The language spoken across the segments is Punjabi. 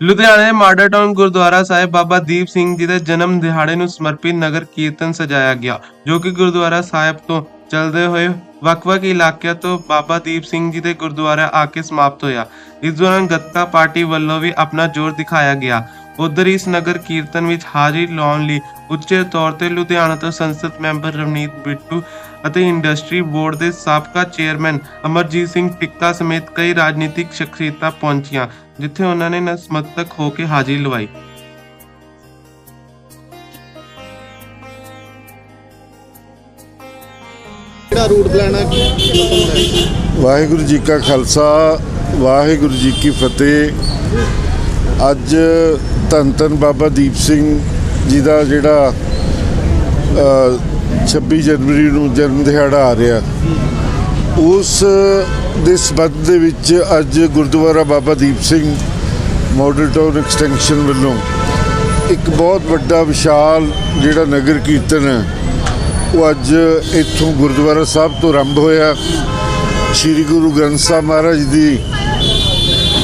ਲੁਧਿਆਣਾ ਦੇ ਮਾਡਲ ਟਾਊਨ ਗੁਰਦੁਆਰਾ ਸਾਹਿਬ ਬਾਬਾ ਦੀਪ ਸਿੰਘ ਜੀ ਦੇ ਜਨਮ ਦਿਹਾੜੇ ਨੂੰ ਸਮਰਪਿਤ ਨਗਰ ਕੀਰਤਨ ਸਜਾਇਆ ਗਿਆ, ਜੋ ਕਿ ਗੁਰਦੁਆਰਾ ਸਾਹਿਬ ਤੋਂ ਚਲਦੇ ਹੋਏ ਵੱਖ-ਵੱਖ ਇਲਾਕਿਆਂ ਤੋਂ ਬਾਬਾ ਦੀਪ ਸਿੰਘ ਜੀ ਦੇ ਗੁਰਦੁਆਰਾ ਆ ਕੇ ਸਮਾਪਤ ਹੋਇਆ। ਇਸ ਦੌਰਾਨ ਗੱਤਕਾ ਪਾਰਟੀ ਵੱਲੋਂ ਵੀ ਆਪਣਾ ਜ਼ੋਰ ਦਿਖਾਇਆ ਗਿਆ। ਉਧਰ ਇਸ ਨਗਰ ਕੀਰਤਨ ਵਿੱਚ ਹਾਜ਼ਰੀ ਲਾਉਣ ਲਈ ਉੱਚੇ ਤੌਰ ਤੇ ਲੁਧਿਆਣਾ ਤੋਂ ਸੰਸਦ ਮੈਂਬਰ ਰਵਨੀਤ ਬਿੱਟੂ ਅਤੇ ਇੰਡਸਟਰੀ ਬੋਰਡ ਦੇ ਸਾਬਕਾ ਚੇਅਰਮੈਨ ਅਮਰਜੀਤ ਸਿੰਘ ਟਿੱਕਾ ਸਮੇਤ ਕਈ ਰਾਜਨੀਤਿਕ ਸ਼ਖਸੀਅਤਾਂ ਪਹੁੰਚੀਆਂ ਜਿੱਥੇ ਉਹਨਾਂ ਨੇ ਨਸਮਤਕ ਹੋ ਕੇ ਹਾਜ਼ਰੀ ਲਵਾਈ। ਕਿਹੜਾ ਰੂਟ ਪਲਾਨ ਹੈ ਪਸੰਦ ਹੈ? ਵਾਹਿਗੁਰੂ ਜੀ ਕਾ ਖਾਲਸਾ ਵਾਹਿਗੁਰੂ ਜੀ ਕੀ ਫਤਿਹ। ਅੱਜ ਧੰਨ ਧੰਨ ਬਾਬਾ ਦੀਪ ਸਿੰਘ ਜੀ ਦਾ ਜਿਹੜਾ 26 ਜਨਵਰੀ ਨੂੰ ਜਨਮ ਦਿਹਾੜਾ ਆ ਰਿਹਾ। ਉਸ ਦੇ ਸਬੰਧ ਦੇ ਵਿੱਚ ਅੱਜ Gurdwara Baba Deep Singh Model Town Extension ਵੱਲੋਂ ਇੱਕ ਬਹੁਤ ਵੱਡਾ ਵਿਸ਼ਾਲ ਜਿਹੜਾ ਨਗਰ ਕੀਰਤਨ ਹੈ, ਉਹ ਅੱਜ ਇੱਥੋਂ ਗੁਰਦੁਆਰਾ ਸਾਹਿਬ ਤੋਂ ਆਰੰਭ ਹੋਇਆ। ਸ੍ਰੀ ਗੁਰੂ ਗ੍ਰੰਥ ਸਾਹਿਬ ਮਹਾਰਾਜ ਦੀ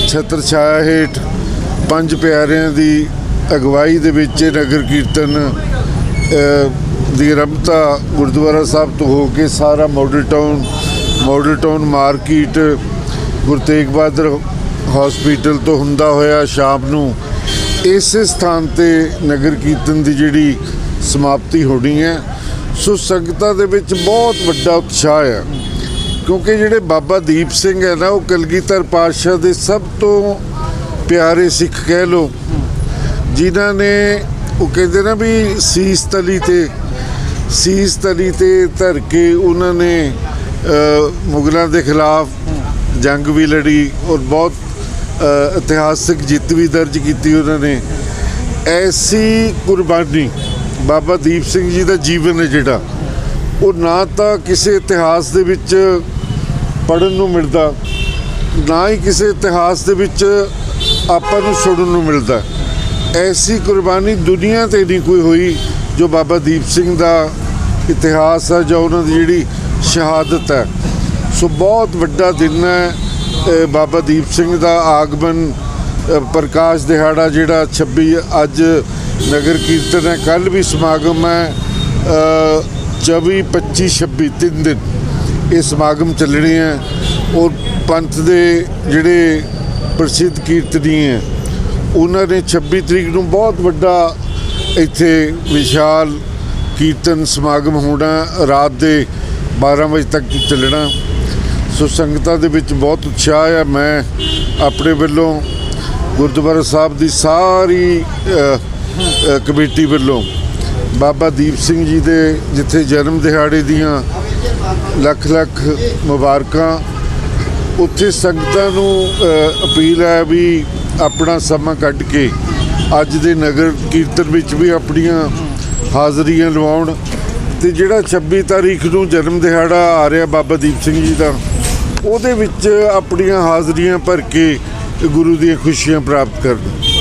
ਛਤਰ ਛਾਇਆ ਹੇਠ ਪੰਜ ਪਿਆਰਿਆਂ ਦੀ ਅਗਵਾਈ ਦੇ ਵਿੱਚ ਇਹ ਨਗਰ ਕੀਰਤਨ ਦੀ ਆਰੰਭਤਾ ਗੁਰਦੁਆਰਾ ਸਾਹਿਬ ਤੋਂ ਹੋ ਕੇ ਸਾਰਾ Model Town Model Town market Guru Tegh Bahadur hospital ਤੋਂ ਹੁੰਦਾ ਹੋਇਆ ਸ਼ਾਮ ਨੂੰ ਇਸ ਸਥਾਨ ਤੇ ਨਗਰ ਕੀਰਤਨ ਦੀ ਜਿਹੜੀ ਸਮਾਪਤੀ ਹੋਣੀ ਹੈ। ਸੋ ਸੰਗਤਾਂ ਦੇ ਵਿੱਚ ਬਹੁਤ ਵੱਡਾ ਉਤਸ਼ਾਹ ਹੈ। ਕਿਉਂਕਿ ਜਿਹੜੇ ਬਾਬਾ ਦੀਪ ਸਿੰਘ ਹੈ ਨਾ, ਉਹ ਕਲਗੀਧਰ ਪਾਤਸ਼ਾਹ ਦੇ ਸਭ ਤੋਂ ਪਿਆਰੇ ਸਿੱਖ ਕਹਿ ਲੋ ਜਿਨ੍ਹਾਂ ਨੇ ਉਹ ਕਹਿੰਦੇ ਨਾ ਵੀ ਸੀਸ ਤਲੀ ਤੇ, ਸੀਸ ਤਲੀ ਤੇ ਧਰ ਕੇ ਉਹਨਾਂ ਨੇ ਮੁਗਲਾਂ ਦੇ ਖਿਲਾਫ ਜੰਗ ਵੀ ਲੜੀ ਔਰ ਬਹੁਤ ਇਤਿਹਾਸਿਕ ਜਿੱਤ ਵੀ ਦਰਜ ਕੀਤੀ ਉਹਨਾਂ ਨੇ। ਐਸੀ ਕੁਰਬਾਨੀ ਬਾਬਾ ਦੀਪ ਸਿੰਘ ਜੀ ਦਾ ਜੀਵਨ ਹੈ ਜਿਹੜਾ, ਉਹ ਨਾ ਤਾਂ ਕਿਸੇ ਇਤਿਹਾਸ ਦੇ ਵਿੱਚ ਪੜਨ ਨੂੰ ਮਿਲਦਾ, ਨਾ ਹੀ ਕਿਸੇ ਇਤਿਹਾਸ ਦੇ ਵਿੱਚ ਆਪਾਂ ਨੂੰ ਸੁਣਨ ਨੂੰ ਮਿਲਦਾ। ਐਸੀ ਕੁਰਬਾਨੀ ਦੁਨੀਆ ਤੇ ਨਹੀਂ ਕੋਈ ਹੋਈ ਜੋ ਬਾਬਾ ਦੀਪ ਸਿੰਘ ਦਾ ਇਤਿਹਾਸ ਹੈ ਜਾਂ ਉਹਨਾਂ ਦੀ ਜਿਹੜੀ ਸ਼ਹਾਦਤ ਹੈ। ਸੋ ਬਹੁਤ ਵੱਡਾ ਦਿਨ ਹੈ ਬਾਬਾ ਦੀਪ ਸਿੰਘ ਦਾ ਆਗਮਨ ਪ੍ਰਕਾਸ਼ ਦਿਹਾੜਾ ਜਿਹੜਾ 26 ਅੱਜ ਨਗਰ ਕੀਰਤਨ ਹੈ। ਕੱਲ ਵੀ ਸਮਾਗਮ ਹੈ ਅ, 24 25 26 ਤਿੰਨ ਦਿਨ ਇਹ ਸਮਾਗਮ ਚੱਲਣੇ ਹੈ। ਔਰ ਪੰਥ ਦੇ ਜਿਹੜੇ ਪ੍ਰਸਿੱਧ ਕੀਰਤਨੀ ਹੈ ਉਹਨਾਂ ਨੇ 26 ਤਰੀਕ ਨੂੰ ਬਹੁਤ ਵੱਡਾ ਇੱਥੇ ਵਿਸ਼ਾਲ ਕੀਰਤਨ ਸਮਾਗਮ ਹੋਣਾ, ਰਾਤ ਦੇ 12 ਵਜੇ ਤੱਕ ਚੱਲਣਾ। ਸੋ ਸੰਗਤਾਂ ਦੇ ਵਿੱਚ ਬਹੁਤ ਉਤਸ਼ਾਹ ਹੈ ਮੈਂ ਆਪਣੇ ਵੱਲੋਂ ਗੁਰਦੁਆਰਾ ਸਾਹਿਬ ਦੀ ਸਾਰੀ ਕਮੇਟੀ ਵੱਲੋਂ ਬਾਬਾ ਦੀਪ ਸਿੰਘ ਜੀ ਦੇ ਜਿੱਥੇ ਜਨਮ ਦਿਹਾੜੇ ਦੀਆਂ ਲੱਖ ਲੱਖ ਮੁਬਾਰਕਾਂ, ਉੱਥੇ ਸੰਗਤਾਂ ਨੂੰ ਅਪੀਲ ਹੈ ਵੀ ਆਪਣਾ ਸਮਾਂ ਕੱਢ ਕੇ ਅੱਜ ਦੇ ਨਗਰ ਕੀਰਤਨ ਵਿੱਚ ਵੀ ਆਪਣੀਆਂ ਹਾਜ਼ਰੀਆਂ ਲਵਾਉਣ ਤੇ ਜਿਹੜਾ 26 ਤਾਰੀਖ ਨੂੰ ਜਨਮ ਦਿਹਾੜਾ ਆ ਰਿਹਾ ਬਾਬਾ ਦੀਪ ਸਿੰਘ ਜੀ ਦਾ, ਉਹਦੇ ਵਿੱਚ ਆਪਣੀਆਂ ਹਾਜ਼ਰੀਆਂ ਭਰ ਕੇ ਗੁਰੂ ਦੀਆਂ ਖੁਸ਼ੀਆਂ ਪ੍ਰਾਪਤ ਕਰਨ।